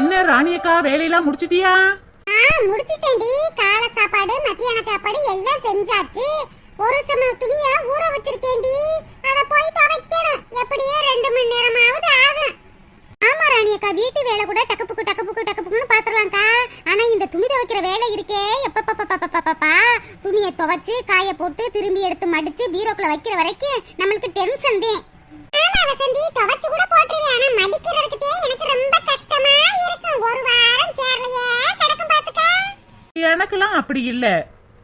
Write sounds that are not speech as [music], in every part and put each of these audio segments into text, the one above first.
என்ன ராணியக்கா வேலையெல்லாம் முடிச்சிட்டியா? ஆ முடிச்சிட்டேன்டி. காலை சாப்பாடு மத்தியான சாப்பாடு எல்லாம் செஞ்சாச்சு. ஒரு சம துணிய ஊற வச்சிருக்கேன்டி. அத போய் துவைக்கணும் எப்படியே ரெண்டு மணி நேரமாவது ஆகும். ஆமா ராணி அக்கா வீட்டு வேலை கூட டக்கப்புக்கு டக்கப்புக்கு டக்கப்புக்குன்னு பாத்துடலாம்க்கா ஆனா இந்த துணி துவைக்கிற வேலை இருக்கே. எப்பப்பா துணியை துவைச்சு காய போட்டு திரும்பி எடுத்து மடிச்சு பீரோக்குள்ள வைக்கிற வரைக்கும் நம்மளுக்கு டென்ஷன் தான் ஆமா வசந்தி துவைச்சு கூட போட்டுருவேன் ஆனா மடிக்கிறதுக்கு எனக்கு ரொம்ப கஷ்டமா இருக்கும். ஒரு வாரம் சேர்லையே கிடக்கும் பாத்துக்க. எனக்கெல்லாம் அப்படி இல்ல.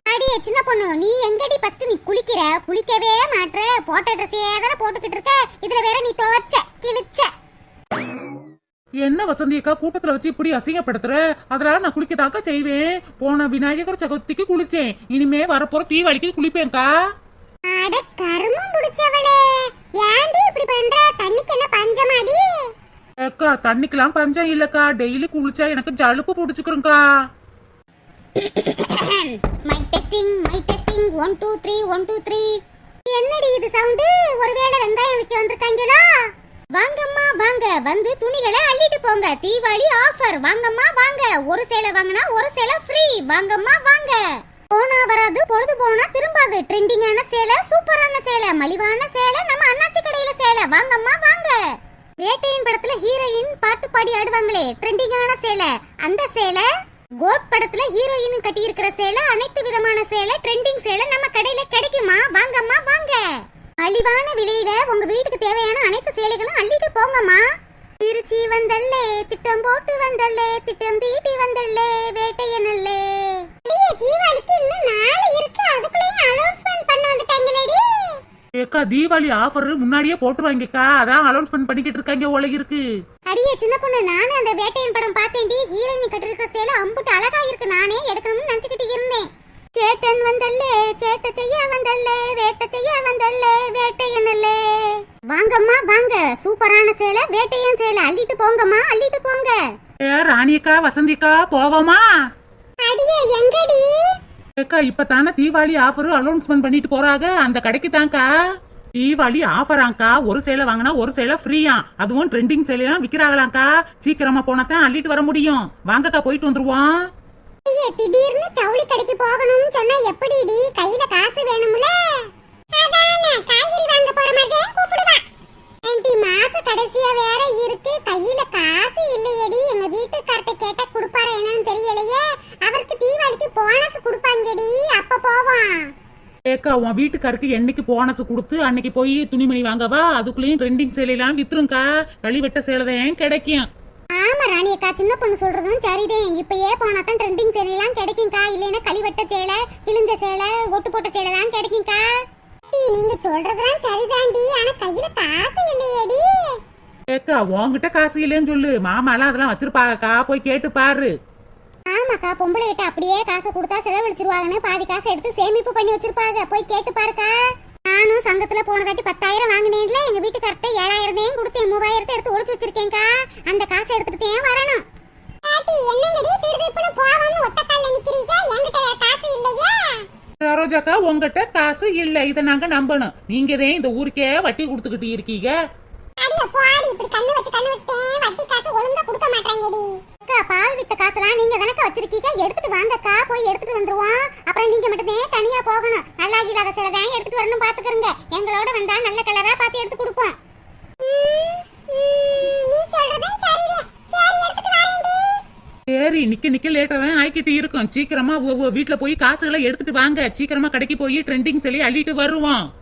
அடியே சின்ன பொண்ணு. நீ எங்கடி ஃபர்ஸ்ட் நீ குளிக்கிற? குளிக்கவே மாட்ற. போட்ட ட்ரெஸ்ஸே தானே போட்டுக்கிட்டு இருக்க? இதுல வேற நீ துவைச்ச கிழிச்ச. என்ன வசந்தி அக்கா கூட்டத்துல வச்சு இப்படி அசிங்கப்படுத்துற? அதனால நான் குளிக்கதாக்கா செய்வேன். போன விநாயகர் சதுர்த்திக்கு குளிச்சேன். இனிமே வரப்போற தீபாவளிக்கு குளிப்பேன்க்கா. அட கருமம் புடிச்சவளே. ஏன்டி இப்படி பண்ற? தண்ணிக்கு என்ன பஞ்சமாடி? அக்கா தண்ணிக்கெல்லாம் பஞ்சம் இல்லக்கா. டெய்லி குளிச்சா எனக்கு ஜலுப்பு பிடிச்சுக்கிறோங்க்கா mic testing mic testing one two three one two three என்னடி இது சவுண்டு ஒருவேளை வெங்காயம் விற்க வந்திருக்காங்களா? வாங்கம்மா வாங்க. வந்து துணிகளை அள்ளிட்டு போங்க. தீபாவளி ஆஃபர் வாங்கம்மா வாங்க. ஒரு சேலை வாங்கினா ஒரு சேலை ஃப்ரீ வாங்கம்மா வாங்க. போனா வராது பொழுது போனா திரும்பாது. ட்ரெண்டிங்கான சேலை சூப்பரான சேலை மலிவான சேலை நம்ம அண்ணாச்சி கடையில சேலை. வாங்கம்மா வாங்க. வேட்டையின் படத்துல ஹீரோயின் பாட்டு பாடி ஆடுவாங்களே ட்ரெண்டிங்கான சேலை. அந்த சேலை கோட் படத்துல ஹீரோயின் கட்டி இருக்கிற சேலை அனைத்து விதமான சேலை ட்ரெண்டிங் சேலை நம்ம கடையில கிடைக்குமா? வாங்கம்மா வாங்க. மலிவான விலையில உங்க வீட்டுக்கு தேவையான அனைத்து சேலைகளும் அள்ளிட்டு போங்கம்மா. திருச்சி வந்தல்லே திட்டம் போட்டு வந்தல்லே திட்டம் தீட்டி வந்தல்லே ஏக்கா தீபாவளி ஆஃபர் முன்னாடியே போட்டுருவாங்கக்கா. அதான் அலௌன்ஸ்மெண்ட் பண்ணிக்கிட்டு இருக்காங்க உலக இருக்கு. அடியே சின்ன பொண்ணு நானும் அந்த வேட்டையன் படம் பார்த்தேன்டி. ஹீரோயின் கட்டிருக்கிற சேலை அம்புட்டு அழகா இருக்கு. நானே எடுக்கணும்னு நினைச்சுக்கிட்டு இருந்தேன். சேட்டன் வந்தல்லே சேட்ட செய்ய வந்தல்லே வேட்டை செய்ய வந்தல்லே வேட்டையனல்லே வாங்கம்மா வாங்க. சூப்பரான சேலை வேட்டையன் சேலை. அள்ளிட்டு போங்கம்மா அள்ளிட்டு போங்க. ஏ ராணியக்கா வசந்திக்கா போவோமா? அடியே எங்கடி? ஏக்கா இப்பதானே தீபாவளி ஆஃபர் அனௌன்ஸ்மெண்ட் பண்ணிட்டு போறாங்க. அந்த கடைக்கு தான்க்கா. தீபாவளி ஆஃபராங்க்கா ஒரு சேலை வாங்கினா ஒரு சேலை ஃப்ரீயா அதுவும் ட்ரெண்டிங் சேலையெல்லாம் விக்கிறாங்களாங்க்கா. சீக்கிரமா போனா தான் அள்ளிட்டு வர முடியும். வாங்கக்கா போயிட்டு வந்துருவோம். திடீர்னு ஜவுளி கடைக்கு போகணும்னு சொன்னா எப்படிடி? கையில காசு வேணும்ல? அதானே காய்கறி வாங்க போற மாதிரி கூப்பிடுவா. ஆண்டி மாச கடைசியா வேற இருக்கு. கையில காசு இல்லையடி. எங்க வீட்டுக்கார்ட்ட கேட்டா கொடுப்பாரு என்னன்னு தெரியலையே. அவருக்கு தீபாவளிக்கு போனஸ் கொடுப்பாங்கடி. அப்ப போவோம். ஏக்கா உன் வீட்டுக்காருக்கு என்னைக்கு போனஸ் கொடுத்து அன்னைக்கு போய் துணிமணி வாங்கவா? அதுக்குள்ளேயும் ட்ரெண்டிங் சேலையெல்லாம் வித்துருங்கக்கா களிவெட்ட சேலை தான் கிடைக்கும். ஆமா ராணி அக்கா சின்ன பொண்ணு சொல்றதும் சரிதான் இப்பயே போனா தான் ட்ரெண்டிங் சேலையெல்லாம் கிடைக்கும்க்கா. இல்லைன்னா களிவட்ட சேலை கிழிஞ்ச சேலை ஒட்டு போட்ட சேலை தான் கிடைக்கும்க்கா. டி, நீங்க சொல்றதெல்லாம் சரிதான்டி ஆனா கையில காசு இல்லையேடி. ஏக்கா உன்கிட்ட காசு இல்லைன்னு சொல்லு. மாமாலாம் அதெல்லாம் வச்சிருப்பாங்கக்கா. போய் கேட்டு பாரு. ஆமாக்கா பொம்பளை கிட்ட அப்படியே காசை கொடுத்தா செலவழிச்சிருவாங்கன்னு பாதி காசை எடுத்து சேமிப்பு பண்ணி வச்சிருப்பாங்க. போய் கேட்டு பாருக்கா. நானும் சங்கத்துல போன தாட்டி பத்தாயிரம் வாங்கினேன்ல. எங்க வீட்டுக்கார்ட்ட ஏழாயிரம் கொடுத்தேன். மூவாயிரத்தை எடுத்து ஒளிச்சு வச்சிருக்கேன்க்கா. அந்த காசை எடுத்துக்கிட்டே வரணும். என்னங்கடி திருதிப்புன்னு போவாம ஒத்த கால்ல நிக்கிறீங்க? என்கிட்ட காசு இல்லையே. சரோஜாக்கா உங்ககிட்ட காசு இல்ல. இதை நாங்க நம்பணும். நீங்க தான் இந்த ஊருக்கே வட்டி கொடுத்துக்கிட்டு இருக்கீங்க. அடிய போடி. இப்படி கண்ணு வச்சு கண்ணு வச்சே வட்டி காசு ஒழுங்கா கொடுக்க மாட்டாங்கடி அக்கா பால் வித்த காசுலாம் நீங்க தானக்கா வச்சிருக்கீங்க? எடுத்துட்டு வாங்கக்கா. போய் எடுத்துட்டு வந்துருவோம். அப்புறம் நீங்க மட்டும் தனியா போகணும். நல்லா இல்லாத சில தான் எடுத்துட்டு வரணும் பாத்துக்கிறங்க. எங்களோட வந்தா நல்ல கலரா பார்த்து எடுத்து கொடுப்போம். நீ சொல்றதும் சரிதான். சரி எடுத்துட்டு வரேன்டி. சரி நிக்க நிக்க லேட்டா தான் ஆயிக்கிட்டு இருக்கும். சீக்கிரமா உ- வீட்ல போய் காசுகளை எடுத்துட்டு வாங்க. சீக்கிரமா கடைக்கு போய் ட்ரெண்டிங் சொல்லி அள்ளிட்டு வருவோம்.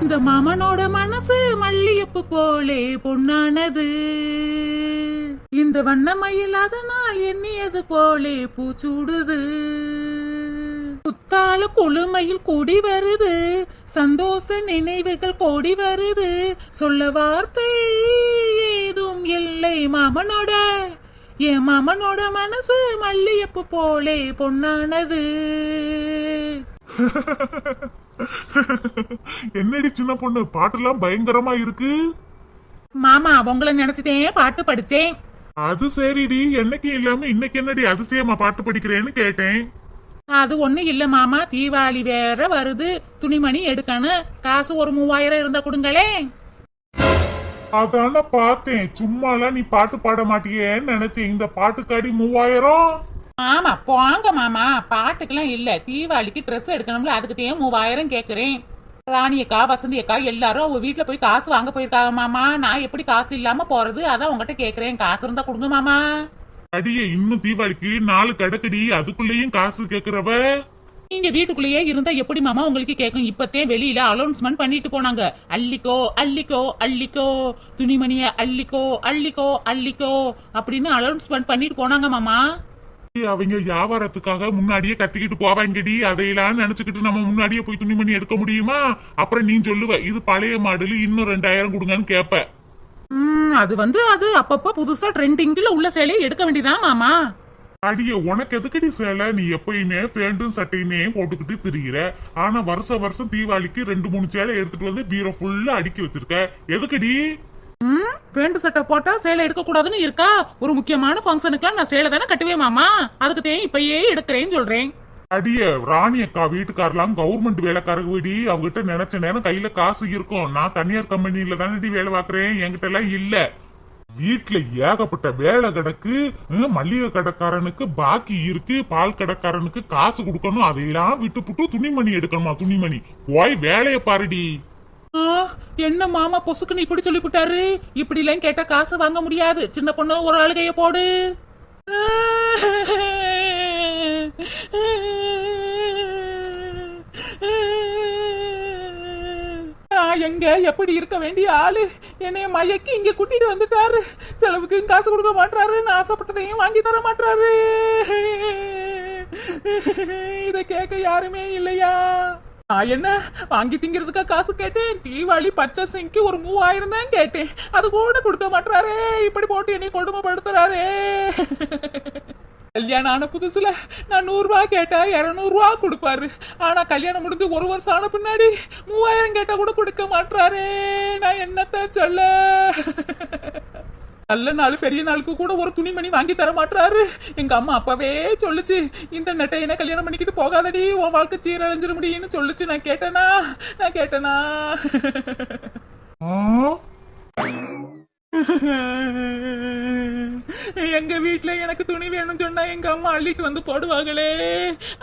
இந்த மாமனோட மனசு மல்லியப்பு போலே பொன்னானது. இந்த வண்ணமயில் அதனால் எண்ணியது போலே பூச்சூடுது குத்தால குளுமையில் கூடி வருது. சந்தோஷ நினைவுகள் கோடி வருது. சொல்ல வார்த்தை ஏதும் இல்லை மாமனோட. என் மாமனோட மனசு மல்லியப்பு போலே பொன்னானது. [laughs] என்னடி சின்ன பொண்ணு? பாட்டெல்லாம் பயங்கரமா இருக்கு. மாமா உங்களை நினைச்சிட்டேன் பாட்டு படிச்சேன். அது சரிடி. என்னைக்கு இல்லாம இன்னைக்கு என்னடி அதிசயமா பாட்டு படிக்கிறேன்னு கேட்டேன். அது ஒண்ணு இல்ல மாமா தீபாவளி வேற வருது. துணிமணி எடுக்கணும். காசு ஒரு மூவாயிரம் இருந்தா கொடுங்களே. அதான பார்த்தேன். சும்மாலாம் நீ பாட்டு பாட மாட்டியேன்னு நினைச்சேன். இந்த பாட்டுக்காடி மூவாயிரம்? ஆமா போங்க மாமா. பாட்டுக்கெல்லாம் இல்ல. தீபாவளிக்கு ட்ரெஸ் எடுக்கணும்ல. அதுக்கு தேவை மூவாயிரம் கேக்குறேன். ராணி அக்கா வசந்தி அக்கா எல்லாரும் அவங்க வீட்டுல போய் காசு வாங்க போயிருக்காங்க மாமா. நான் எப்படி காசு இல்லாம போறது? அதான் உங்ககிட்ட கேக்குறேன். காசு இருந்தா கொடுங்க மாமா. அடியே இன்னும் தீபாவளிக்கு நாலு கடக்கடி அதுக்குள்ளேயும் காசு கேக்குறவ? நீங்க வீட்டுக்குள்ளேயே இருந்தா எப்படி மாமா உங்களுக்கு கேட்கும் இப்பத்தே வெளியில அனௌன்ஸ்மெண்ட் பண்ணிட்டு போனாங்க. அள்ளிக்கோ அள்ளிக்கோ அள்ளிக்கோ துணிமணிய அள்ளிக்கோ அள்ளிக்கோ அள்ளிக்கோ அப்படின்னு அனௌன்ஸ்மெண்ட் பண்ணிட்டு போனாங்க மாமா. அவங்க வியாபாரத்துக்காக முன்னாடியே கத்திக்கிட்டு போவாங்கடி. அதையெல்லாம் நினைச்சுக்கிட்டு நம்ம முன்னாடியே போய் துணிமணி எடுக்க முடியுமா? அப்புறம் நீ சொல்லுவ இது பழைய மாடல் இன்னும் ரெண்டாயிரம் கொடுங்கன்னு கேப்ப. ம், அது வந்து அது அப்பப்ப புதுசா ட்ரெண்டிங்ல உள்ள சேலையை எடுக்க வேண்டியதான் மாமா. அடியே உனக்கு எதுக்கடி சேலை? நீ எப்பயுமே பேண்டும் சட்டையுமே போட்டுக்கிட்டு திரியிற. ஆனா வருஷ வருஷம் தீபாவளிக்கு ரெண்டு மூணு சேலை எடுத்துட்டு வந்து பீரோ ஃபுல்லா அடுக்கி வச்சிருக்க. எதுக்கடி? ம் பேண்ட் சட்டை போட்டா சேலை எடுக்க கூடாதுன்னு இருக்கா? ஒரு முக்கியமான ஃபங்க்ஷனுக்குலாம் நான் சேலை தானே கட்டுவேன் மாமா. அதுக்கு தேன் இப்பயே எடுக்கிறேன்னு சொல்றேன். அடியே ராணி அக்கா வீட்டுக்காரலாம் கவர்மெண்ட் வேலைக்காரங்க வீடி அவங்ககிட்ட நினைச்ச நேரம் கையில காசு இருக்கும். நான் தனியார் கம்பெனியில தானடி வேலை பாக்குறேன் என்கிட்ட எல்லாம் இல்ல. வீட்டுல ஏகப்பட்ட வேலை கிடக்கு. மளிகை கடைக்காரனுக்கு பாக்கி இருக்கு. பால் கடைக்காரனுக்கு காசு கொடுக்கணும். அதையெல்லாம் விட்டு புட்டு துணிமணி எடுக்கணுமா துணிமணி? போய் வேலைய பாருடி. ஆ, என்ன மாமா பொசுக்குன்னு இப்படி சொல்லிவிட்டாரு இப்படி எல்லாம் கேட்டா காசு வாங்க முடியாது. சின்ன பொண்ணு ஒரு ஆளுகைய போடு. எங்க? எப்படி இருக்க வேண்டிய ஆளு? என்னைய மயக்கி இங்க கூட்டிட்டு வந்துட்டாரு. செலவுக்கு காசு கொடுக்க மாட்டாரு நான் ஆசைப்பட்டதையும் வாங்கி தர மாட்டாரு இதை கேட்க யாருமே இல்லையா? நான் என்ன? வாங்கி திங்கிறதுக்கா காசு கேட்டேன். தீபாவளி பச்சை சிங்க்கு ஒரு மூவாயிரம் தான் கேட்டேன். அது கூட கொடுக்க மாட்டாரே இப்படி போட்டு என்னை கொடுமைப்படுத்துறாரே. கல்யாணம் ஆன புதுசுல நான் நூறு ரூபா கேட்டா இருநூறு ரூபா கொடுப்பாரு. ஆனா கல்யாணம் முடிஞ்சு ஒரு வருஷம் ஆன பின்னாடி மூவாயிரம் கேட்டா கூட கொடுக்க மாட்டாரே நான் என்னத்த சொல்ல? நல்ல நாள் பெரிய நாளுக்கு கூட ஒரு துணிமணி வாங்கி தர மாட்டாரு எங்க அம்மா அப்பவே சொல்லுச்சு இந்த நெட்டையனை கல்யாணம் பண்ணிக்கிட்டு போகாதடி உன் வாழ்க்கை சீரழிஞ்சிட முடியும்னு சொல்லுச்சு. நான் கேட்டேனா? நான் கேட்டேனா? [laughs] எங்க வீட்ல எனக்கு துணி வேணும்னு சொன்னா எங்க அம்மா அள்ளிட்டு வந்து போடுவாங்களே.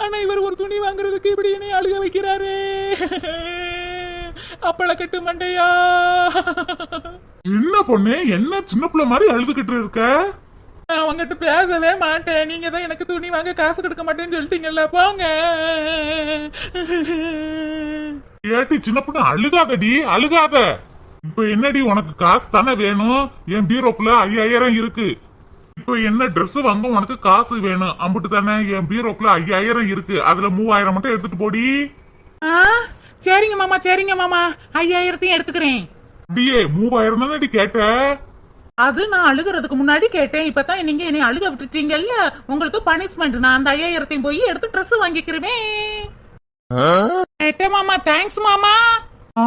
ஆனா இவர் ஒரு துணி வாங்குறதுக்கு இப்படி என்னை அழுக வைக்கிறாரே. [laughs] அப்பள கட்டு மண்டையா? [laughs] என்ன பொண்ணு என்ன சின்ன பிள்ளை மாதிரி அழுதுகிட்டு இருக்க? நான் அவங்ககிட்ட பேசவே மாட்டேன். நீங்க தான் எனக்கு துணி வாங்க காசு கொடுக்க மாட்டேன்னு சொல்லிட்டீங்கல்ல போங்க. ஏட்டி சின்ன பொண்ணு அழுகாதடி அழுகாத இப்ப என்னடி உனக்கு காசு தானே வேணும்? என் பீரோக்குள்ள ஐயாயிரம் இருக்கு. இப்ப என்ன Dress வாங்க உனக்கு காசு வேணும்? அம்புட்டு தானே என் பீரோக்குள்ள ஐயாயிரம் இருக்கு. அதுல மூவாயிரம் மட்டும் எடுத்துட்டு போடி. ஆ, சரிங்க மாமா சரிங்க மாமா. ஐயாயிரத்தையும் எடுத்துக்கிறேன். டியே மூவாயிரம் தானடி கேட்ட? அது நான் அழுகிறதுக்கு முன்னாடி கேட்டேன். இப்பதான் நீங்க என்னை அழுக விட்டுட்டீங்கல்ல? உங்களுக்கு பனிஷ்மெண்ட் நான் அந்த ஐயாயிரத்தையும் போய் எடுத்து Dress வாங்கிக்கிறேன். கேட்டேன் மாமா. தேங்க்ஸ் மாமா. ஆ?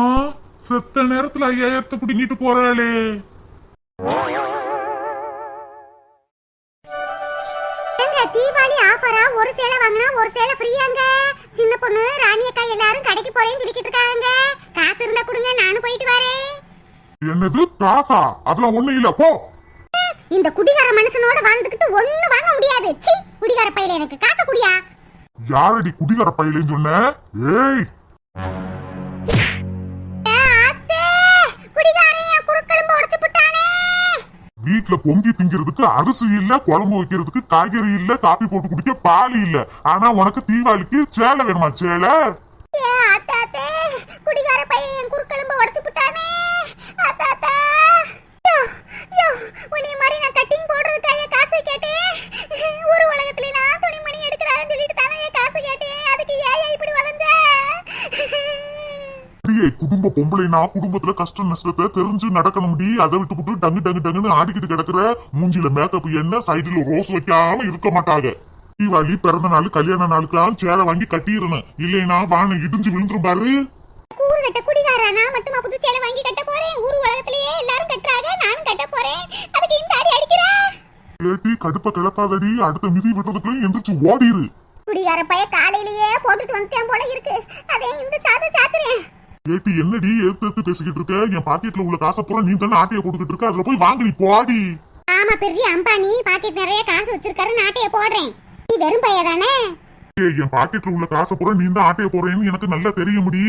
செத்த நேரத்துல ஐயாயிரத்தை பிடிங்கிட்டு போறாளே. தீபாவளி ஆஃபரா ஒரு சேலை வாங்கினா ஒரு சேலை ஃப்ரீயாங்க சின்ன பொண்ணு ராணி அக்கா எல்லாரும் கடைக்கு போறேன்னு சொல்லிக்கிட்டு இருக்காங்க. காசு இருந்தா கொடுங்க நானும் போயிட்டு வரேன். என்னது? காசா? அதெல்லாம் ஒண்ணு இல்ல போ. இந்த குடிகார மனுஷனோட வாழ்ந்துகிட்டு ஒண்ணு வாங்க முடியாது. சீ குடிகார பையில எனக்கு காசு குடியா? யாரடி குடிகார பையலேன்னு சொன்ன? ஏய்! வீட்டுல பொங்கி திங்கிறதுக்கு அரிசி இல்ல குழம்பு வைக்கிறதுக்கு காய்கறி இல்ல காப்பி போட்டு குடிக்க பால் இல்ல. ஆனா உனக்கு தீபாவளிக்கு சேலை வேணுமா சேலை ஏ, அத்தே, அத்தே, குடிகார பையன் என் குறுக்கெலும்பு உடைச்சு புட்டானே அத்தே, அத்தே. யோ, யோ, உன்னைய மாதிரி நான் cutting போடுறதுக்காக காசு கேட்டேன். ஊர் உலகத்துல எல்லாம் துணிமணி எடுக்கறாருன்னு சொல்லிட்டு தானே என் காசு கேட்டேன். அதுக்கு ஏயா இப்படி வளைஞ்ச? அடியே குடும்ப பொம்பளைனா குடும்பத்துல கஷ்ட நஷ்டத்தை தெரிஞ்சு நடக்கணும்டி. அதை விட்டு விட்டு டங்கு டங்கு டங்குன்னு ஆடிக்கிட்டு கிடக்குற மூஞ்சில மேக்கப் என்ன சைடுல ரோஸ் வைக்காம இருக்க மாட்டாங்க. தீபாவளி பிறந்த நாள் கல்யாண நாளுக்கெல்லாம் சேலை வாங்கி கட்டிடணும். இல்லைன்னா வானை இடிஞ்சு விழுந்துரும் பாரு. கூறு கட்ட குடிகாரா, நான் மட்டுமா புது சேலை வாங்கி கட்ட போறேன்? ஊர் உலகத்திலேயே எல்லாரும் கட்டுறாங்க, நானும் கட்ட போறேன். அதுக்கு இந்த அடி அடிக்கிறா? ஏட்டி கடுப்ப கிளப்பாதடி. அடுத்த மிதி விட்டதுக்குள்ள எந்திரிச்சு ஓடிரு. குடிகார பைய காலையிலேயே போட்டுட்டு வந்துட்டேன் போல இருக்கு. அதே இந்த சாத சாத்துறேன். ஏட்டி என்னடி எடுத்து எடுத்து பேசிக்கிட்டு இருக்க? என் பாக்கெட்ல உள்ள காசை பூரா நீ தானே ஆட்டைய போட்டுக்கிட்டு இருக்க? அதுல போய் வாங்கி போடி. ஆமா பெரிய அம்பானி. பாக்கெட் நிறைய காசு வச்சிருக்காரு நாட்டைய போடுறேன். நீ வெறும் பைய தானே? ஏய், என் பாக்கெட்ல உள்ள காசை பூரா நீ தான் ஆட்டைய போடுறேன்னு எனக்கு நல்லா தெரிய முடி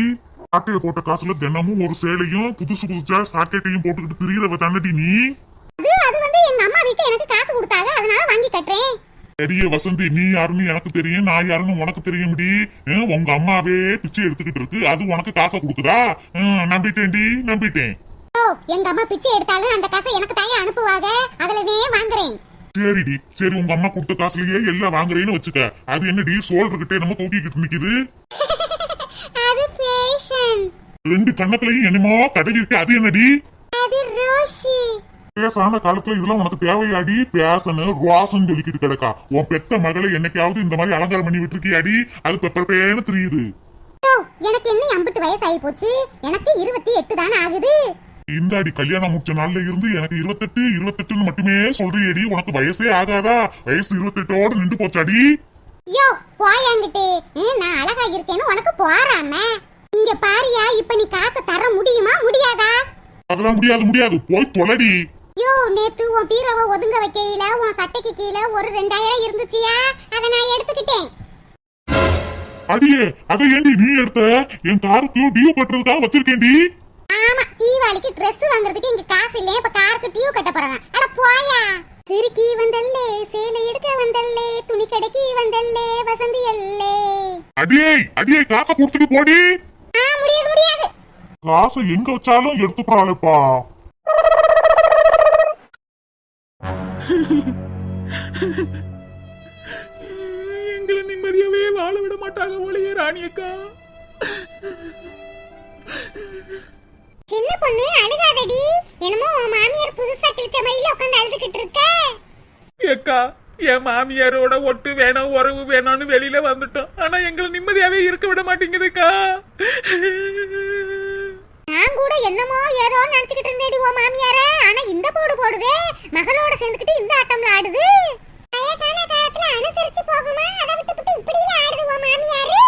ஆட்டைய போட்ட காசுல தினமும் ஒரு சேலையும் புதுசு புதுசா சாக்கெட்டையும் போட்டுக்கிட்டு திரியறவ தானடி நீ. அது அது வந்து எங்க அம்மா வீட்டுல எனக்கு காசு கொடுத்தாங்க. அதனால வாங்கி கட்டுறேன். பெரிய வசந்தி நீ யாருன்னு எனக்கு தெரியும் நான் யாருன்னு உனக்கு தெரிய முடி ஹம், உங்க அம்மாவே பிச்சை எடுத்துக்கிட்டு இருக்கு. அது உனக்கு காசை கொடுக்குதா? நம்பிட்டேன்டி நம்பிட்டேன் ஓ எங்க அம்மா பிச்சை எடுத்தாலும் அந்த காசை எனக்கு தாயே அனுப்புவாங்க. அதுலவே வாங்குறேன். சரிடி சரி உங்க அம்மா கொடுத்த காசுலயே எல்லாம் வாங்குறேன்னு வச்சுக்க. அது என்னடி சோல்றகிட்டே நம்ம தூக்கிக்கிட்டு நிக்குது? [laughs] அது ரெண்டு கண்ணத்துலயும் என்னமோ கடை இருக்கு. அது என்னடி அது ரோஷி. பேசான காலத்துல இதெல்லாம் உனக்கு தேவையாடி? பேசனு ரோசன் சொல்லிக்கிட்டு கிடக்கா. உன் பெத்த மகளை என்னைக்காவது இந்த மாதிரி அலங்காரம் பண்ணி விட்டுருக்கியாடி? அது பெப்பர் பேன்னு தெரியுது எனக்கு என்ன அம்பட்டு வயசாகி போச்சு? எனக்கு இருபத்தி எட்டு தானே ஆகுது. இந்தாடி கல்யாணம் முடிச்ச நாள்ல இருந்து எனக்கு இருபத்தெட்டு இருபத்தெட்டுன்னு மட்டுமே சொல்றியடி. உனக்கு வயசே ஆகாதா? வயசு இருபத்தெட்டோட நின்று போச்சாடி? யோ போயாங்கிட்டு நான் அழகா இருக்கேன்னு உனக்கு போறாம. இங்க பாரியா இப்ப நீ காசை தர முடியுமா? முடியாதா? அதெல்லாம் முடியாது முடியாது. போய் தொலைடி. யோ நேத்து உன் பீரவை ஒதுங்க வைக்கையில உன் சட்டைக்கு கீழே ஒரு ரெண்டாயிரம் இருந்துச்சியா? அதை நான் எடுத்துக்கிட்டேன். அடியே அதை ஏண்டி நீ எடுத்த? என் காருக்கு டியூ கட்டுறதுக்காக வச்சிருக்கேன்டி. ஆமா தீபாவளிக்கு Dress வாங்குறதுக்கு இங்க காசு இல்ல இப்ப காருக்கு டியூ கட்ட போறாங்க அட போயா. சிறுக்கி வந்தல்லே சேலை எடுக்க வந்தல்லே துணி கடைக்கு வந்தல்லே வசந்தி அல்லே. அடியே அடியே காசை கொடுத்துட்டு போடி. ஆ முடியாது முடியாது. காசை எங்க வச்சாலும் எடுத்துக்கிறாளேப்பா. ஒளியே ராணியக்கா. சின்ன பொண்ணு அழுகாதடி. என்னமோ உன் மாமியார் புதுசா கிழிச்ச மயில உட்காந்து அழுதுகிட்டு இருக்க. ஏக்கா என் மாமியாரோட ஒட்டு வேணும் உறவு வேணும்னு வெளியில வந்துட்டோம். ஆனா எங்களை நிம்மதியாவே இருக்க விட மாட்டேங்குதுக்கா. நான் கூட என்னமோ ஏதோ நினைச்சுக்கிட்டு இருந்தேடி உன் மாமியார. ஆனா இந்த போடு போடுதே. மகளோட சேர்ந்துக்கிட்டு இந்த ஆட்டம்ல ஆடுது வயசான காலத்துல அனுசரிச்சு போகுமா அதை விட்டுவிட்டு இப்படி ஆடுது உன் மாமியாரு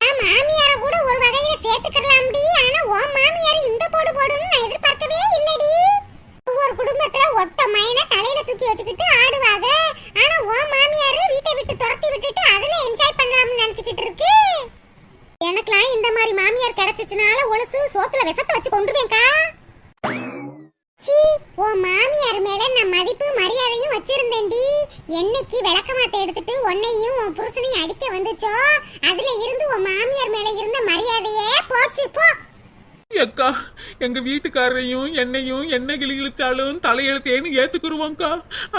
நான் மாமியார கூட ஒரு வகையில சேர்த்துக்கலாம்டி ஆனா உன் மாமியார் இந்த போடு போடுன்னு நான் எதிர்பார்க்கவே இல்லடி ஒவ்வொரு குடும்பத்துல ஒத்த மைன தலையில தூக்கி வச்சுக்கிட்டு ஆடுவாங்க ஆனா உன் மாமியாரு வீட்டை விட்டு துரத்தி விட்டுட்டு அதுல என்ஜாய் பண்ணலாம்னு நினைச்சுக்கிட்டு இருக்கு எனக்கெல்லாம் இந்த மாதிரி மாமியார் கிடைச்சிச்சுனால ஒழுசு சோத்துல விஷத்தை வச்சு கொண்டுருவேன்க்கா சீ உன் மாமியார் மேல நான் மதிப்பு மரியாதையும் வச்சிருந்தேன்டி என்னைக்கு விளக்கமாத்த எடுத்துட்டு உன்னையும் உன் புருஷனையும் அடிக்க வந்துச்சோ அதுல இருந்து உன் மாமியார் மேல இருந்த மரியாதையே போச்சு போ அக்கா எங்க வீட்டுக்காரரையும் என்னையும் என்ன கிளிகிழிச்சாலும் தலையெழுத்தேன்னு ஏத்துக்குருவோம்க்கா.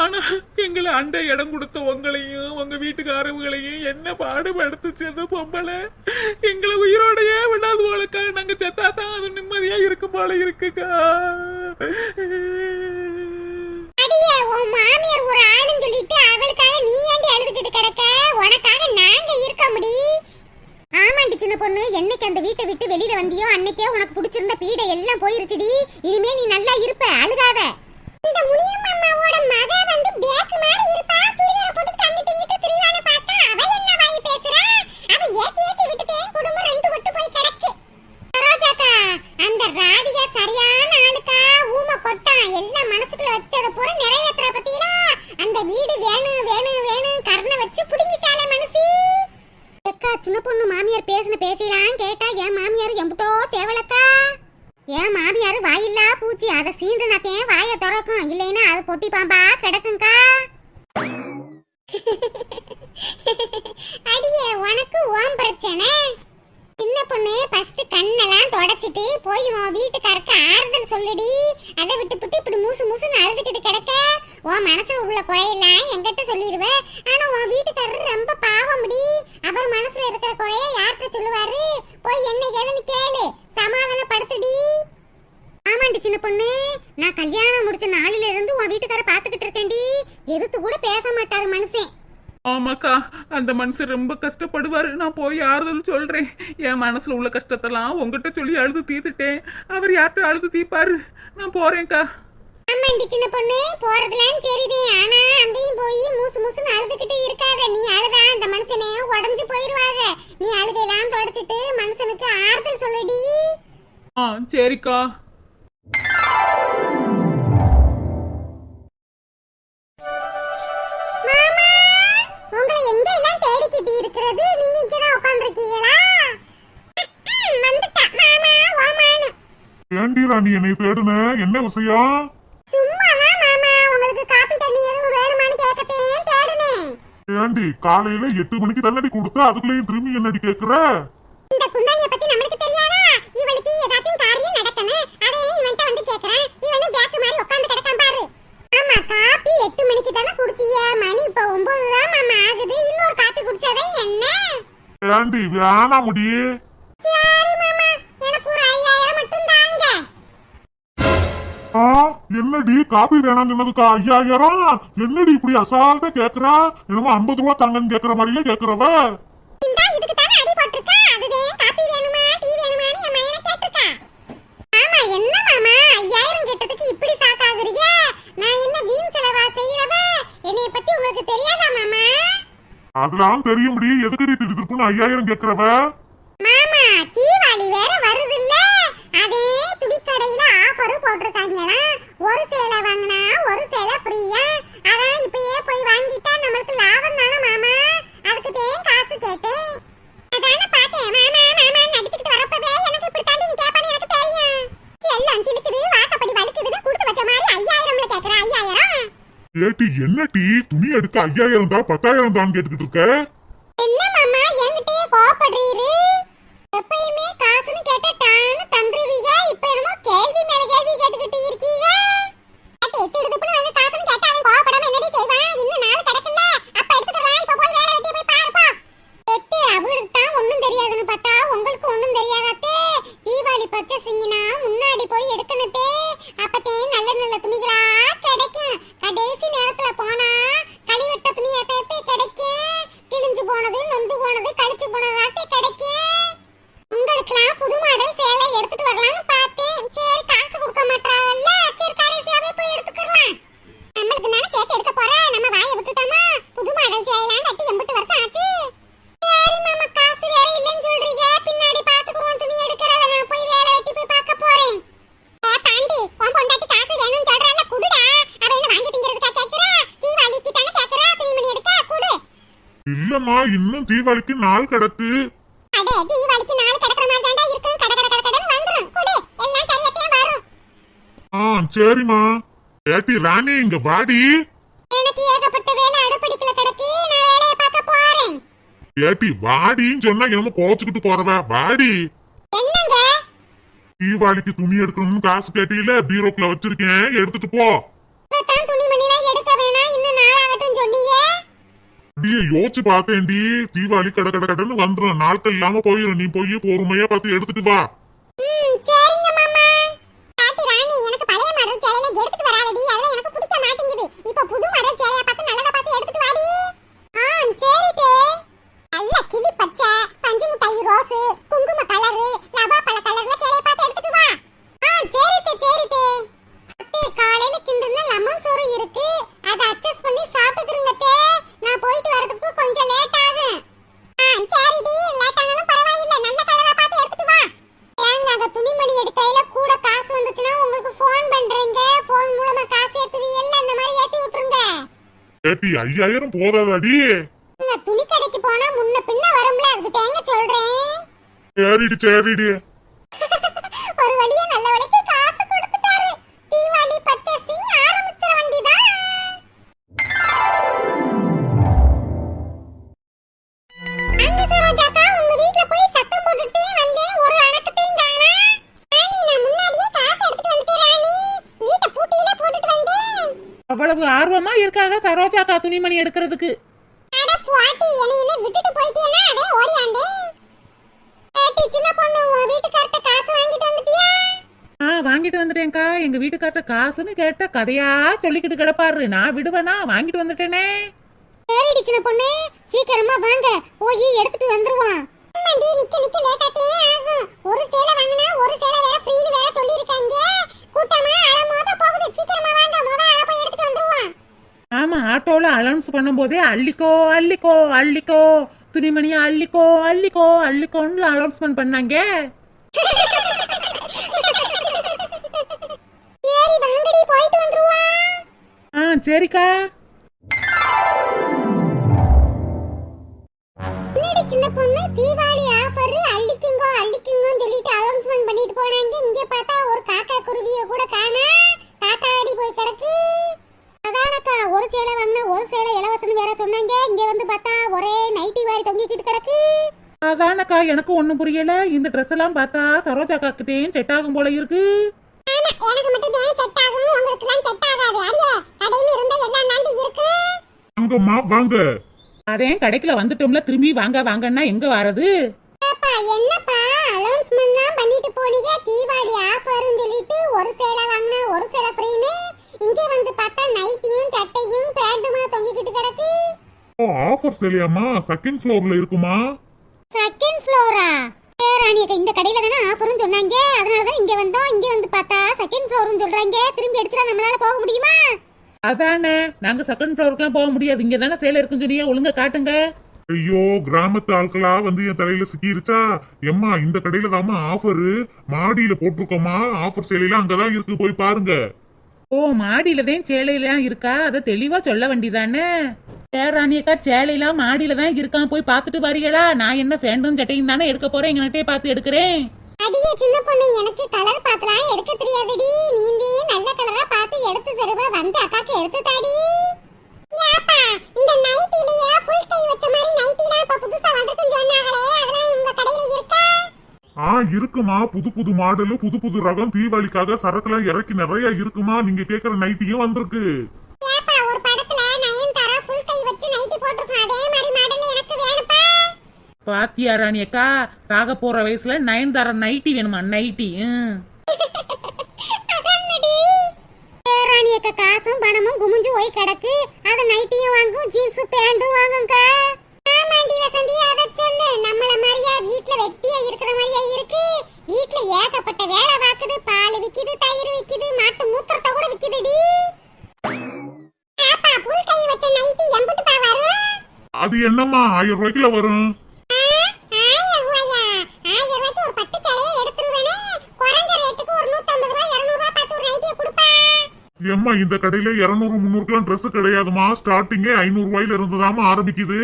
ஆனா எங்களை அண்டை இடம் கொடுத்த உங்களையும் உங்க வீட்டுக்காரவங்களையும் என்ன பாடுபடுத்துச்சு அந்த பொம்பளை. எங்களை உயிரோடையே விடாது போலக்கா. நாங்க செத்தாதான் அது நிம்மதியா இருக்கும் போல இருக்குக்கா. மாமியார் ஒரு ஆளுன்னு சொல்லிட்டு அவளுக்காக நீ ஏண்டி அழுதுகிட்டு கிடக்க? உனக்காக நாங்க இருக்க முடியும் ஆமாண்டி சின்ன பொண்ணு என்னைக்கு அந்த வீட்டை விட்டு வெளியில வந்தியோ அன்னைக்கே உனக்கு பிடிச்சிருந்த பீடை எல்லாம் போயிருச்சுடி. இனிமே நீ நல்லா இருப்ப அழுகாத. இந்த முனியம் அம்மாவோட மக வந்து பேக் மாதிரி இருப்பா? சுடிதார போட்டு தங்கிட்டு இங்கிட்டு திரிவான பார்த்தா அவ என்ன வாய் பேசுறா? அவ ஏத்தி ஏத்தி விட்டுட்டே குடும்பம் ரெண்டு விட்டு போய் கிடக்கு. சரோஜாக்கா அந்த ராதிகா சரியான ஆளுக்கா? ஊம கொட்டான். எல்லாம் மனசுக்குள்ள வச்சத பூரா நிறைவேத்துற பத்தியா அந்த வீடு வேணும் வேணும் வேணும் கர்ண வச்சு புடுங்கிட்டாலே மனசி அக்கா சின்ன பொண்ணு மாமியார் பேசின பேசலாம் கேட்டா என் மாமியார் எம்புட்டோ தேவலக்கா என் மாமியார் வாயில்லா பூச்சி அதை சீண்டுனாத்தேன் வாயை திறக்கும் இல்லைன்னா அது பொட்டி பாம்பா கிடக்குங்கக்கா அடியே உனக்கு ஓம் பிரச்சனை சின்ன பொண்ணு ஃபர்ஸ்ட் கண்ணெல்லாம் தொடச்சிட்டு போய் உன் வீட்டுக்காரருக்கு ஆறுதல் சொல்லுடி அதை விட்டுப்புட்டு இப்படி மூசு மூசுன்னு அழுதுகிட்டு கிடக்க உன் மனசுல உள்ள குறையெல்லாம் என்கிட்ட சொல்லிடுவ ஆனா உன் வீட்டுக்காரர் ரொம்ப பாவம்டி அவர் மனசுல இருக்கிற குறைய யார்கிட்ட சொல்லுவாரு போய் என்ன ஏதுன்னு கேளு சமாதானப்படுத்துடி ஆமாண்டி சின்ன பொண்ணு நான் கல்யாணம் முடிச்ச நாளில இருந்து உன் வீட்டுக்கார பாத்துக்கிட்டு இருக்கேன்டி எதிர்த்து கூட பேச மாட்டாரு மனுஷன் ஆமாக்கா மனுஷன் ரொம்ப கஷ்டப்படுவாரு. நான் போய் ஆறுதல் சொல்றேன். என் மனசுல உள்ள கஷ்டத்தெல்லாம் உங்ககிட்ட சொல்லி அழுது தீர்த்துட்டேன். அவர் யார்கிட்ட அழுது தீர்ப்பாரு? நான் போறேன்க்கா. நம்ம ஆமாண்டி சின்ன பொண்ணு போறதுலாம் சரிதே ஆனா அங்கேயும் போய் மூசு மூசுன்னு அழுதுகிட்டு இருக்காத. நீ அழுதா அந்த மனுஷனே உடஞ்சு போயிருவாங்க நீ அழுகையெல்லாம் தொடச்சிட்டு மனுஷனுக்கு ஆறுதல் சொல்லுடி. ஆ சரிக்கா. இருக்கிறது நீங்க இங்க தான் உட்கார்ந்திருக்கீங்களா வந்துட்டா. மாமா ஓமானு ஏண்டி ராணி என்னை தேடுன? என்ன விஷயம் சும்மா மாமா? உங்களுக்கு காபி தண்ணி எதுவும் வேணுமான்னு கேட்கத்தேன் தேடுனேன் ஏண்டி காலையில எட்டு மணிக்கு தண்ணடி கொடுத்து அதுக்குள்ளேயும் திரும்பி என்னடி கேக்குற? இந்த குந்தானிய பத்தி நம்மளுக்கு தெரியாதா? இவளுக்கு ஏதாச்சும் காரியம் நடக்கணும் அதே இவன்ட்ட வந்து கேக்குறேன் இவனும் பேக்கு மாதிரி உட்கார்ந்து கிடக்கான் பாரு ஆமா காப்பி எட்டு மணிக்கு தானே குடிச்சிய மணி இப்ப ஒன்பது தான் மாமா ஆகுது இன்னொரு காப்பி குடிச்சாதே என்ன ஏண்டி வேணா முடி சரி மாமா எனக்கு ஒரு ஐயாயிரம் மட்டும் தாங்க. ஆ என்னடி காப்பி வேணாம் சொன்னதுக்கா? ஐயாயிரம்? என்னடி இப்படி அசால்ட்டா கேக்குறா? என்னமோ ஐம்பது ரூபா தாங்கன்னு கேக்குற மாதிரில கேக்குறவ. இப்படி சாக்காகுறீங்க நான் என்ன வீண் செலவா செய்யறவ? என்னைய பத்தி உங்களுக்கு தெரியாதா மாமா? அதெல்லாம் தெரிய முடியும் எதுக்கடி திடுப்புன்னு ஐயாயிரம் கேக்குறவ? மாமா தீபாவளி வேற வருது இல்ல அதே துணிக்கடையில ஆஃபர் போட்டிருக்காங்களாம் ஒரு சேலை வாங்கினா ஒரு சேலை ஃப்ரீயா? அதான் இப்பயே போய் வாங்கிட்டா நம்மளுக்கு லாபம் தானே மாமா? அதுக்கு தேன் காசு கேட்டேன்? அதானே பார்த்தேன். மாமா மாமா நடிச்சுக்கிட்டு வரப்பவே எனக்கு இப்படி தாண்டி நீ கேட்பான்னு எனக்கு தெரியும். செல்லம் சிலுக்குது வாசப்படி வலுக்குதுன்னு கொடுத்து வச்ச மாதிரி ஐயாயிரம்ல கேக்குற ஐயாயிரம். ஏட்டி என்னடி துணி எடுக்க ஐயாயிரம் தான் பத்தாயிரம் தான் கேட்டுக்கிட்டு இருக்க என்ன மாமா என்கிட்டயே கோவப்படுறீரு எப்பயுமே காசுன்னு கேட்டா டான்னு தந்துருவீங்க இப்ப என்னமோ கேள்வி மேல கேள்வி கேட்டுக்கிட்டு இருக்கீங்க அட்டே திடுதுப்புன்னு வந்து காசுன்னு கேட்டா அவன் கோவப்படாம என்னடி செய்வான் இன்னும் நாள் கிடக்கல அப்ப எடுத்துக்கலாம் இப்ப போய் வேலை வெட்டி போய் பாருப்பா எத்தே அவளுக்கு தான் ஒண்ணும் தெரியாதுன்னு பார்த்தா உங்களுக்கு ஒண்ணும் தெரியாதாத்தே தீபாவளி பர்ச்சேசிங்னா முன்னாடி போய் எடுக்கணுத்தே அப்பத்தே நல்ல நல்ல துணிகளா கிடைக்கும் கடைசி நேரத்துல போனா கழிவெட்ட துணியா தேத்தே கிடைக்கும் கிழிஞ்சு போனது நொந்து போனது கழிச்சு போனதாத்தே கிடைக்கும் உங்களுக்குலாம் புது மாடல் சேலை எடுத்துட்டு வரலாம்னு பார்த்தேன் சரி காசு கொடுக்க மாட்டாங்கல்ல சரி கடைசியாவே போய் எடுத்துக்கலாம் நம்மளுக்கு தானே சேர்த்து எடுக்க போறா நம்ம வாயை விட்டுட்டோமா புது மாடல் சேலைலாம் கட்டி எம்பிட்டு வருஷம் ஆச்சு சரி மாமா காசு வேற இல்லைன்னு சொல்றீங்க பின்னாடி பாத்துக்குறோம் துணி எடுக்கிறத நான் போய் வேலை வெட்டி போய் பார்க்க போறேன் ஏ பாண்டி உன் பொண்டாட்டி காசு வேணும்னு சொல்றால குடுடா அவ என்ன வாங்கி திங்கிறதுக்கா கேக்குறா தீபாவளிக்கு தானே கேக்குறா துணிமணி எடுக்க குடு இல்லம்மா இன்னும் தீபாவளிக்கு நாள் கிடக்கு. அடே தீபாவளிக்கு நாள் கிடக்குற மாதிரி தாண்டா இருக்கும். கட கட கட கடன்னு வந்துரும். குடு எல்லாம் சரியாத்தே வரும். ஆ சரிம்மா. ஏட்டி ராணி இங்க வாடி. எனக்கு ஏகப்பட்ட வேலை அடுப்படிக்கல கிடக்கு. நான் வேலையை பார்க்க போறேன். ஏட்டி வாடின்னு சொன்னா என்னமோ கோச்சுக்கிட்டு போறவ. வாடி. என்னங்க? தீபாவளிக்கு துணி எடுக்கணும்னு காசு கேட்டீல பீரோக்குள்ள வச்சிருக்கேன். எடுத்துட்டு போ. அப்படியே யோசிச்சு பார்த்தேன்டி. தீபாவளி கட கட கடன்னு வந்துடும் நாட்கள் இல்லாம போயிடும் நீ போய் பொறுமையா பார்த்து எடுத்துட்டு வா. எனக்கு எனக்கு இப்போ குங்கும காலையில கிண்டுன லெமன் சோறு இருக்கு. அதை அட்ஜஸ்ட் பண்ணி சாப்பிட்டுக்கிறங்க போயிட்டு வரதுக்கு கொஞ்சம் லேட் ஆகும் சரிடி. லேட் ஆனாலும் பரவாயில்லை. நல்ல கலரா பார்த்து எடுத்துட்டு வா. ஏங்க அங்க துணிமணி எடுக்கையில கூட காசு வந்துச்சுன்னா உங்களுக்கு ஃபோன் பண்றேங்க. ஃபோன் மூலமா காசு ஏத்துது எல்லாம் இந்த மாதிரி ஏத்தி விட்டுருங்க. ஏட்டி ஐயாயிரம் போதாதாடி? துணி கடைக்கு போனா முன்ன பின்ன வரும்ல அதுக்கு தேங்க சொல்றேன். சரிடி சரிடி. உன் வீட்டுக்கார்ட்ட காசு வாங்கிட்டு வந்துட்டியா? ஆ வாங்கிட்டு வந்துட்டேன்க்கா. எங்க வீட்டுக்கார்ட்ட காசுன்னு கேட்ட கதையா சொல்லிக்கிட்டு கிடப்பாரு. நான் விடுவேனா? வாங்கிட்டு வந்துட்டேனே. சரிடி சின்ன பொண்ணு சீக்கிரமா வாங்க. போய் எடுத்துட்டு வந்துருவோம். ஆமாண்டி நிக்க நிக்க லேட்டாத்தே ஆகும். ஒரு சேலை வாங்கினா ஒரு சேலை வேற ஃப்ரீன்னு வேற சொல்லிருக்காங்க கூட்டமா அலமோத போகுது. சீக்கிரமா வாங்க. அலௌன்ஸ் பண்ணும்போதே அள்ளிக்கோ அள்ளிக்கோ அள்ளிக்கோ துணிமணியை அள்ளிக்கோ அள்ளிக்கோ அள்ளிக்கோன்னு அலௌன்ஸ்மெண்ட் பண்ணாங்க. ஆ சரிக்கா. சின்ன பொண்ணு தீபாவளி ஆஃபர் அள்ளிக்குங்கோ அள்ளிக்குங்கோன்னு சொல்லிட்டு அனௌன்ஸ்மெண்ட் பண்ணிட்டு போனாங்க. இங்க பார்த்தா ஒரு காக்கா குருவிய கூட காணா. காக்கா ஆடி போய் கிடக்கு. அதானக்கா ஒரு சேலை வாங்கினா ஒரு சேலை இலவசம் வேற சொன்னாங்க. இங்க வந்து பார்த்தா ஒரே நைட்டி வாரி தொங்கிக்கிட்டு கிடக்கு. அதானக்கா எனக்கு ஒண்ணும் புரியல. இந்த ட்ரெஸ் எல்லாம் பார்த்தா சரோஜா காக்குத்தையும் செட் ஆகும் போல இருக்கு. ஆமா எனக்கு மட்டும் தான் செட் ஆகும். உங்களுக்கு எல்லாம் செட் ஆகாது. அடியே கடையில் இருந்தா எல்லாம் தாண்டி இருக்கு. வாங்கம்மா வாங்க. அதே கடைக்குள்ள வந்துட்டோம்ல திரும்பி வாங்க வாங்கன்னா எங்க வாரது? அப்பா என்னப்பா? அனௌன்ஸ்மெண்ட்லாம் பண்ணிட்டு போனீங்க. தீபாவளி ஆஃபர்னு சொல்லிட்டு ஒரு சேலை வாங்கினா ஒரு சேலை ஃப்ரீன்னு இங்கே வந்து பார்த்தா நைட்டியும் சட்டையும் பேண்ட்டுமா தொங்கிக்கிட்டு கிடக்கு. ஓ ஆஃபர் சரியாம்மா செகண்ட் ஃப்ளோர்ல இருக்குமா? செகண்ட் ஃப்ளோரா ராணி அக்கா இந்த கடையில தானே ஆஃபர்னு சொன்னாங்க. அதனால தான் இங்க வந்தோம். இங்க வந்து பார்த்தா செகண்ட் ஃப்ளோர்னு சொல்றாங்க. திரும்பி அடிச்சா நம்மளால போக முடியுமா? அதானே நாங்க செகண்ட் ஃப்ளோருக்குலாம் போக முடியாது. இங்க தானே சேலை இருக்குன்னு சொன்னீங்க. ஒழுங்கா காட்டுங்க. ஐயோ கிராமத்து ஆட்களா வந்து என் தலையில சிக்கிருச்சா? எம்மா இந்த கடையில தாம்மா ஆஃபரு மாடியில போட்டிருக்கோமா ஆஃபர் சேலையில அங்கதான் இருக்கு. போய் பாருங்க. ஓ மாடியில தான் சேலையெல்லாம் இருக்கா? அதை தெளிவா சொல்ல வேண்டிதானே? பேராணியக்கா சேலையெல்லாம் மாடியில தான் இருக்கான். போய் பார்த்துட்டு வரீங்களா நான் என்ன ஃபேண்டும் சட்டையும் தானே எடுக்க போறேன்? எங்கள்கிட்டே பார்த்து எடுக்கிறேன். அடியே சின்ன பொண்ணு எனக்கு கலர் பார்க்கலாம் எடுக்க தெரியாதடி. நீந்தே நல்ல கலரா பார்த்து எடுத்து தருவ. வந்து அக்காக்கு எடுத்து தாடி யாப்பா இந்த நைட்டிலேயே ஃபுல் கை வச்ச மாதிரி நைட்டிலாம் இப்ப புதுசா வந்திருக்குன்னு சொன்னாங்களே அதெல்லாம் உங்க கடையில இருக்கா? ஆ இருக்குமா? புது புது மாடலு புது புது ரகம் தீபாவளிக்காக சரக்குலாம் இறக்கி நிறைய இருக்குமா? நீங்க கேக்குற நைட்டியும் வந்திருக்கு. ஏப்பா ஒரு படத்துல நயன்தாரா ஃபுல் கை வச்சு நைட்டி போட்டிருக்கோம் அதே மாதிரி மாடல் எனக்கு வேணுப்பா பாத்தியா ராணியக்கா சாக போற வயசுல நயன்தாரா நைட்டி வேணுமா? நைட்டி ராணி அக்கா காசும் பணமும் குமிஞ்சு போய் கிடக்கு. அத நைட்டியும் வாங்கும் ஜீன்ஸ் பேண்டும் வாங்குங்க என்னம்மா ஆயிரம் ரூபாய்க்குல வரும்? ஏம்மா இந்த கடையில இருநூறு முந்நூறுக்குலாம் ட்ரெஸ் கிடையாதுமா? ஸ்டார்டிங்கே ஐநூறு ரூபாயில இருந்துதாம்மா ஆரம்பிக்குது.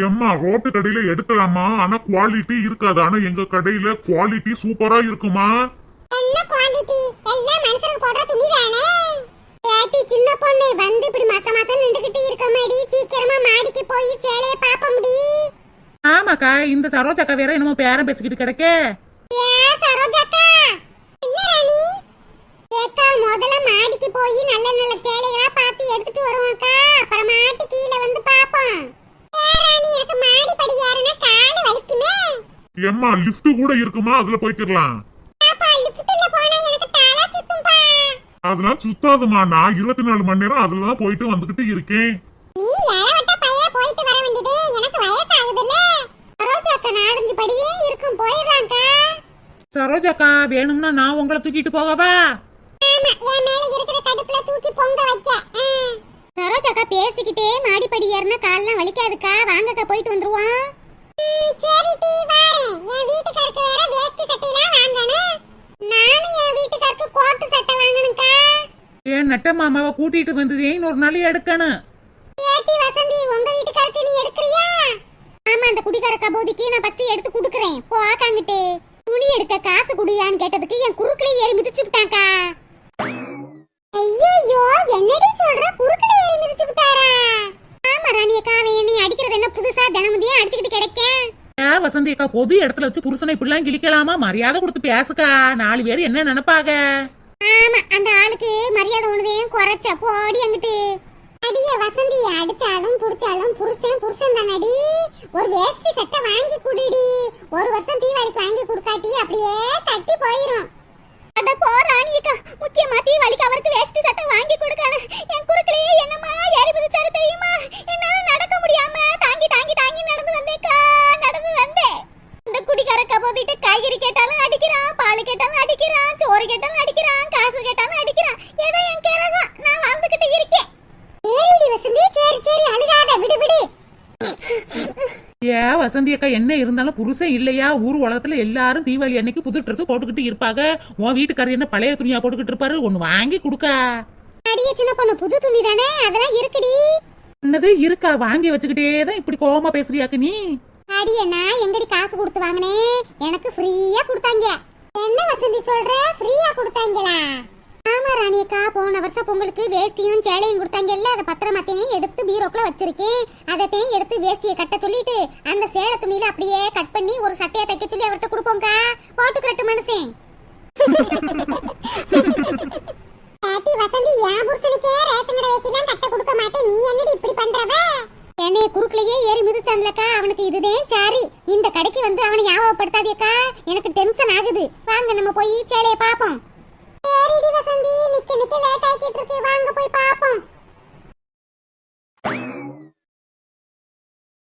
ஏம்மா ரோட்டு கடையில எடுக்கலாமா? ஆனா குவாலிட்டி இருக்காது. ஆனா எங்க கடையில குவாலிட்டி சூப்பரா இருக்குமா? என்ன குவாலிட்டி எல்லாம் மனுஷனுக்கு போடுற துணி தானே? ஏட்டி சின்ன பொண்ணு வந்து இப்படி மாச மாசம் நின்றுகிட்டு இருக்க மாடி சீக்கிரமா மாடிக்கு போய் சேலையை பாப்ப முடி. ஆமாக்கா இந்த சரோஜாக்கா வேற என்னமோ பேரம் பேசிக்கிட்டு கிடக்கே. ஏ சரோஜாக்கா! என்ன ராணி ஏக்கா முதல்ல மாடிக்கு போய் நல்ல நல்ல சேலைகளா பார்த்து எடுத்துட்டு வருவோம்க்கா. அப்புறம் மாட்டி கீழே வந்து பாப்போம் ஏ ராணி எனக்கு மாடி படி ஏறினா கால் வலிக்குமே. ஏம்மா லிஃப்ட் கூட இருக்குமா? அதுல சுத்தும்பா. அதெல்லாம் சுத்தாதுமா. நான் இருபத்தி நாலு மணி நேரம் அதுல தான் போயிட்டு வந்துகிட்டு இருக்கேன். நீ இளவட்ட பைய போயிட்டு வர வேண்டியது. எனக்கு வயசாகுதுல்ல. சரோஜாக்கா நாலஞ்சு படியே இருக்கும். போயிடலாம்க்கா. சரோஜாக்கா வேணும்னா நான் உங்களை தூக்கிட்டு போகவா? சரோஜாக்கா பேசிக்கிட்டே மாடிப்படி ஏறினா கால்லாம் வலிக்காதுக்கா. வாங்கக்கா போயிட்டு வந்துருவோம். சரி டி வாரேன். என் வீட்டுக்காருக்கு வேற வேஷ்டி சட்டையெல்லாம் வாங்கணும். நானும் என் வீட்டுக்காருக்கு கோட்டு சட்டை வாங்கணும்க்கா. ஏன் நட்ட மாமாவை கூட்டிட்டு வந்ததே இன்னொரு நாள் எடுக்கணும்? ஏட்டி வசந்தி உங்க வீட்டுக்காருக்கு நீ எடுக்கறியா? ஆமா அந்த குடிகார கபோதிக்கு நான் ஃபர்ஸ்ட் எடுத்து குடுக்குறேன். போ ஆக்காங்கிட்டு. துணி எடுக்க காசு குடியான்னு கேட்டதுக்கு என் குறுக்குல ஏறி மிதிச்சு விட்டாங்கா ஐயோ என்னடி சொல்ற? குறுக்குல ஏறி மிதிச்சு விட்டாரா? ஆமா ராணி அக்கா அவன் என்னை அடிக்கிறது என்ன புதுசா? தினமுதியும் அடிச்சுக்கிட்டு கிடைக்கேன். ஏ வசந்தி அக்கா பொது இடத்துல வச்சு புருஷனை இப்படிலாம் கிழிக்கலாமா? மரியாதை கொடுத்து பேசுக்கா. நாலு பேர் என்ன நினைப்பாக ஆமா அந்த ஆளுக்கு மரியாதை ஒண்ணுதையும் குறைச்ச போடி அங்கிட்டு. அடிய வசந்தி அடிச்சாலும் புடிச்சாலும் புருஷன் புருஷன் தானடி. ஒரு வேஷ்டி சட்டை வாங்கி குடுடி. ஒரு வருஷம் தீபாவளிக்கு வாங்கி கொடுக்காட்டி அப்படியே தட்டி போயிரும். அட போ ராணியக்கா முக்கியமா வழிக்கு அவருக்கு வேஸ்ட் சட்டம் வாங்கி கொடுக்கணும். என் குறுக்கலையே என்னமா ஏறி குதிச்சாரு தெரியுமா? என்னால நடக்க முடியாம தாங்கி தாங்கி தாங்கி நடந்து வந்தேக்கா நடந்து வந்தேன். இந்த குடிகார கபோதிட்ட காய்கறி கேட்டாலும் அடிக்கிறான் பால் கேட்டாலும் அடிக்கிறான் சோறு கேட்டாலும் அடிக்கிறான் காசு கேட்டாலும் அடிக்கிறான். ஏதோ என் கேரதான் நான் வாழ்ந்துகிட்டு இருக்கேன். சரி சரி அழுகாத. விடு விடு. ஏ வசந்தி அக்கா என்ன இருந்தாலும் புருஷன் இல்லையா? ஊர் உலகத்துல எல்லாரும் தீபாவளி அன்னைக்கு புது ட்ரெஸ் போட்டுக்கிட்டு இருப்பாங்க. உன் வீட்டுக்காரர் என்ன பழைய துணியா போட்டுக்கிட்டு இருப்பாரு? ஒன்னு வாங்கி கொடுக்கா. அடிய சின்ன பொண்ணு புது துணி தானே? அதெல்லாம் இருக்குடி. என்னது இருக்கா? வாங்கி வச்சுக்கிட்டே தான் இப்படி கோவமா பேசுறியாக்கு நீ? அடிய நான் எங்கடி காசு கொடுத்து வாங்கினேன்? எனக்கு ஃப்ரீயா கொடுத்தாங்க. என்ன வசந்தி சொல்ற? ஃப்ரீயா கொடுத்தாங்களா? ஆமா ராணியக்கா போன வருஷம் பொங்கலுக்கு வேஷ்டியும் சேலையும் கொடுத்தாங்கல்ல அதை பத்திரமாத்தையும் எடுத்து பீரோக்குள்ள வச்சிருக்கேன். அதத்தையும் எடுத்து வேஷ்டியை கட்ட சொல்லிட்டு அந்த சேலை துணியில அப்படியே கட் பண்ணி ஒரு சட்டையை தைக்க சொல்லி அவர்கிட்ட கொடுப்போங்க போட்டுக்கிறட்டு மனுஷன். பாட்டி வசந்தி என் புருஷனுக்கே ரேஷன் கடை வேஷ்டிலாம் கட்ட கொடுக்க மாட்டேன். நீ என்னடி இப்படி பண்றவ? என்னைய குறுக்கலையே ஏறி மிதிச்சான்லக்கா அவனுக்கு இதுதான் சாரி. இந்த கடைக்கு வந்து அவனை ஞாபகப்படுத்தாதேக்கா. எனக்கு டென்ஷன் ஆகுது. வாங்க நம்ம போய் சேலையை பார்ப்போம். சரிடி வசந்தி நிக்க நிக்க லேட் ஆகிட்டு இருக்கு. வாங்க போய் பாப்போம்.